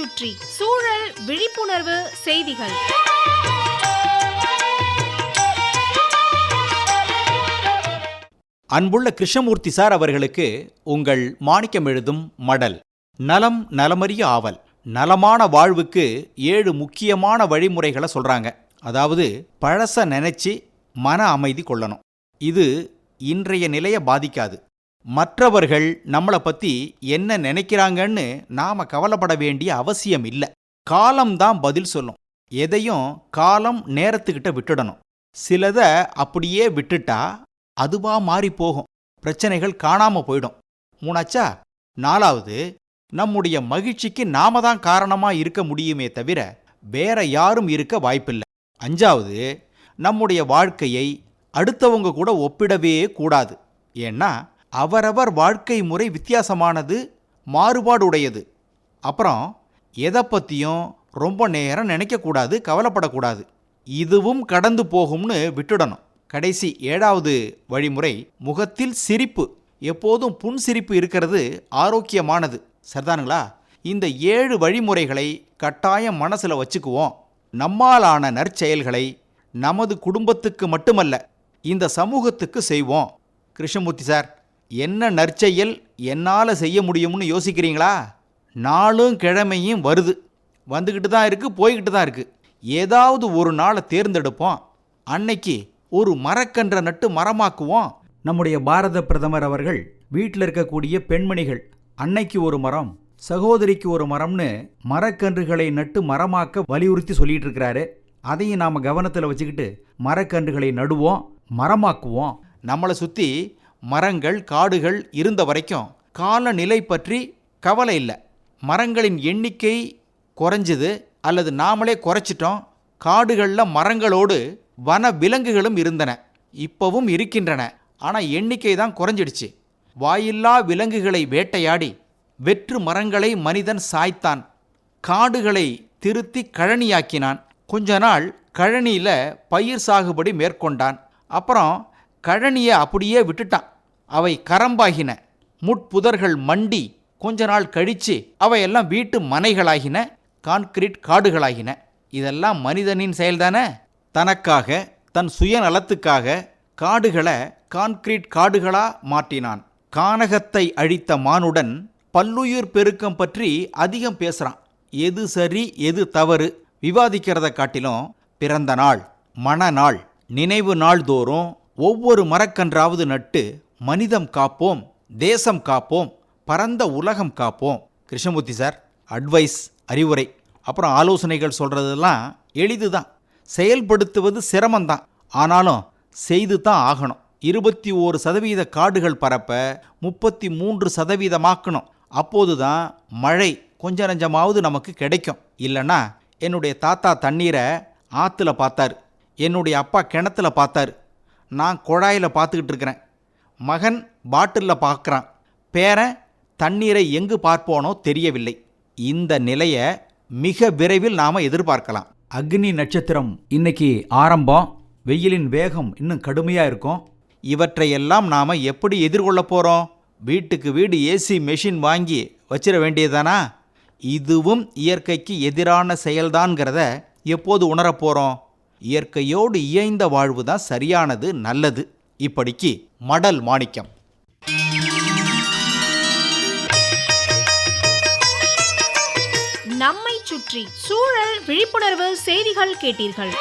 சுற்றி சூழல் விழிப்புணர்வு செய்திகள். அன்புள்ள கிருஷ்ணமூர்த்தி சார் அவர்களுக்கு உங்கள் மாணிக்கம் எழுதும் மடல். நலம் நலமறிய ஆவல். நலமான வாழ்வுக்கு ஏழு முக்கியமான வழிமுறைகளை சொல்றாங்க. அதாவது பழச நினைச்சு மன அமைதி கொள்ளணும். இது இன்றைய நிலையை பாதிக்காது. மற்றவர்கள் நம்மளை பத்தி என்ன நினைக்கிறாங்கன்னு நாம கவலைப்பட வேண்டிய அவசியம் இல்லை. காலம்தான் பதில் சொல்லும். எதையும் காலம் நேரத்துக்கிட்ட விட்டுடணும். சிலதை அப்படியே விட்டுட்டா அதுவா மாறி போகும். பிரச்சனைகள் காணாம போயிடும். மூணாச்சா? நாலாவது நம்முடைய மகிழ்ச்சிக்கு நாம தான் காரணமா இருக்க முடியுமே தவிர வேற யாரும் இருக்க வாய்ப்பில்லை. அஞ்சாவது நம்முடைய வாழ்க்கையை அடுத்தவங்க கூட ஒப்பிடவே கூடாது. ஏன்னா அவரவர் வாழ்க்கை முறை வித்தியாசமானது மாறுபாடுடையது. அப்புறம் எதை பற்றியும் ரொம்ப நேரம் நினைக்கக்கூடாது கவலைப்படக்கூடாது. இதுவும் கடந்து போகும்னு விட்டுடணும். கடைசி ஏழாவது வழிமுறை முகத்தில் சிரிப்பு. எப்போதும் புன்சிரிப்பு இருக்கிறது ஆரோக்கியமானது. சரிதானுங்களா? இந்த ஏழு வழிமுறைகளை கட்டாயம் மனசில் வச்சுக்குவோம். நம்மாலான நற்செயல்களை நமது குடும்பத்துக்கு மட்டுமல்ல இந்த சமூகத்துக்கு செய்வோம். கிருஷ்ணமூர்த்தி சார். என்ன நற்செயல் என்னால் செய்ய முடியும்னு யோசிக்கிறீங்களா? நாளும் கிழமையும் வருது. வந்துக்கிட்டு தான் இருக்குது போய்கிட்டு தான் இருக்குது ஏதாவது ஒரு நாளை தேர்ந்தெடுப்போம். அன்னைக்கு ஒரு மரக்கன்றை நட்டு மரமாக்குவோம். நம்முடைய பாரத பிரதமர் அவர்கள் வீட்டில் இருக்கக்கூடிய பெண்மணிகள் அன்னைக்கு ஒரு மரம் சகோதரிக்கு ஒரு மரம்னு மரக்கன்றுகளை நட்டு மரமாக்க வலியுறுத்தி சொல்லிட்டு இருக்கிறாரு. அதையும் நாம் கவனத்தில் வச்சுக்கிட்டு மரக்கன்றுகளை நடுவோம் மரமாக்குவோம். நம்மளை சுற்றி மரங்கள் காடுகள் இருந்த வரைக்கும் காலநிலை பற்றி கவலை இல்லை. மரங்களின் எண்ணிக்கை குறைஞ்சது அல்லது நாமளே குறைச்சிட்டோம். காடுகளில் மரங்களோடு வன விலங்குகளும் இருந்தன. இப்பவும் இருக்கின்றன. ஆனால் எண்ணிக்கை தான் குறைஞ்சிடுச்சு. வாயில்லா விலங்குகளை வேட்டையாடி வெற்று மரங்களை மனிதன் சாய்த்தான். காடுகளை திருத்தி கழனியாக்கினான். கொஞ்ச நாள் கழனியில் பயிர் சாகுபடி மேற்கொண்டான். அப்புறம் கழனியை அப்படியே விட்டுட்டான். அவை கரம்பாகின. முட்புதர்கள் மண்டி கொஞ்ச நாள் கழிச்சு அவையெல்லாம் வீட்டு மனைகளாகின. கான்கிரீட் காடுகளாகின. இதெல்லாம் மனிதனின் செயல்தானே? தனக்காக தன் சுயநலத்துக்காக காடுகளை கான்கிரீட் காடுகளா மாற்றினான். கானகத்தை அழித்த மானுடன் பல்லுயிர் பெருக்கம் பற்றி அதிகம் பேசுறான். எது சரி எது தவறு விவாதிக்கிறத காட்டிலும் பிறந்த நாள் மணநாள் நினைவு நாள் தோறும் ஒவ்வொரு மரக்கன்றாவது நட்டு மனிதம் காப்போம் தேசம் காப்போம் பரந்த உலகம் காப்போம். கிருஷ்ணமூர்த்தி சார் அட்வைஸ் அறிவுரை. அப்புறம் ஆலோசனைகள் சொல்கிறதெல்லாம் எளிது தான் செயல்படுத்துவது சிரமந்தான் ஆனாலும் செய்து தான் ஆகணும். இருபத்தி ஓரு சதவீத காடுகள் பரப்ப முப்பத்தி மூன்று சதவீதமாக்கணும். அப்போது தான் மழை கொஞ்ச நஞ்சமாவது நமக்கு கிடைக்கும். இல்லைன்னா என்னுடைய தாத்தா தண்ணீரை ஆற்றுல பார்த்தாரு. என்னுடைய அப்பா கிணத்துல பார்த்தாரு. நான் குழாயில் பார்த்துக்கிட்டு இருக்கிறேன். மகன் பாட்டிலில் பார்க்குறான். பேரன் தண்ணீரை எங்கு பார்ப்போனோ தெரியவில்லை. இந்த நிலையை மிக விரைவில் நாம் எதிர்பார்க்கலாம். அக்னி நட்சத்திரம் இன்னைக்கு ஆரம்பம். வெயிலின் வேகம் இன்னும் கடுமையாக இருக்கும். இவற்றையெல்லாம் நாம் எப்படி எதிர்கொள்ள போகிறோம் வீட்டுக்கு வீடு ஏசி மெஷின் வாங்கி வச்சிட வேண்டியதானா இதுவும் இயற்கைக்கு எதிரான செயல்தான்கிறத எப்போது உணரப் போகிறோம் இயற்கையோடு இயைந்த வாழ்வு தான் சரியானது நல்லது. இப்படிக்கு மடல் மாணிக்கம். நம்மை சுற்றி சூழல் விழிப்புணர்வு செய்திகள் கேட்டீர்கள்.